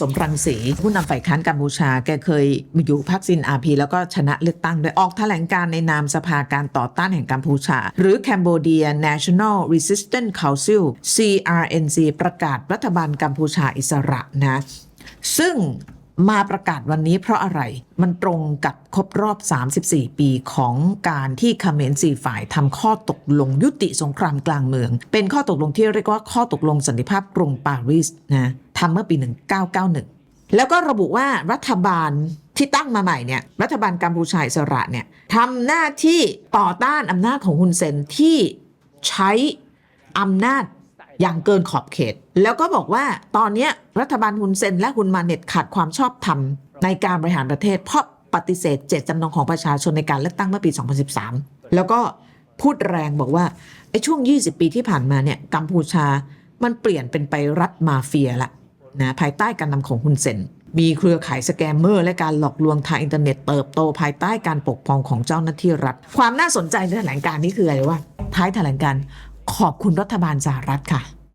สมรังสี ผู้นำฝ่ายค้านกัมพูชา แกเคยอยู่พรรคซินอาพีแล้วก็ชนะเลือกตั้งโดยออกแถลงการในนามสภาการต่อต้านแห่งกัมพูชา หรือ Cambodia National Resistance Council CRNC ประกาศรัฐบาลกัมพูชาอิสระนะ ซึ่ง มาประกาศวันนี้เพราะอะไร มันตรงกับครบรอบ 34 ปีของการที่เขมรสี่ฝ่ายทำข้อตกลงยุติสงครามกลางเมือง เป็นข้อตกลงที่เรียกว่าข้อตกลงสันติภาพกรุงปารีสนะทำเมื่อปี 1991 แล้วก็ระบุว่ารัฐบาลที่ตั้งมาใหม่เนี่ยรัฐบาลกัมพูชาอิสระเนี่ยทำหน้าที่ต่อต้านอำนาจของฮุนเซนที่ใช้อำนาจ อย่างเกินขอบเขต แล้วก็บอกว่าตอนนี้รัฐบาลฮุนเซนและฮุนมาเน็ตขาดความชอบธรรมในการบริหารประเทศ เพราะปฏิเสธเจตจำนงของประชาชนในการเลือกตั้งเมื่อปี 2013 แล้วก็พูดแรงบอกว่าไอ้ช่วง 20 ปีที่ผ่านมาเนี่ยกัมพูชามันเปลี่ยนเป็นไปรัฐมาเฟียละนะภายใต้การนำของฮุนเซนมีเครือข่ายสแกมเมอร์ และการหลอกลวงทางอินเทอร์เน็ตเติบโตภายใต้การปกครองของเจ้าหน้าที่รัฐ ความน่าสนใจในแถลงการนี้คืออะไรว่าท้ายแถลงการ ขอบคุณรัฐบาลสหรัฐค่ะ